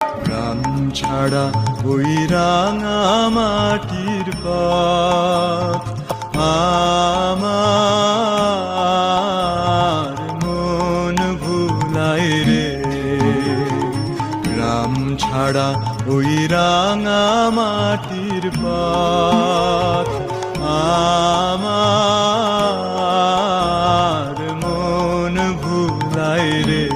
গ্রাম ছাড়া ওই রাঙা মাটির পথ। আমার মন ভুলাই রে। গ্রাম ছাড়া ওই রাঙা মাটির পথ। আমার মন ভুলাই রে।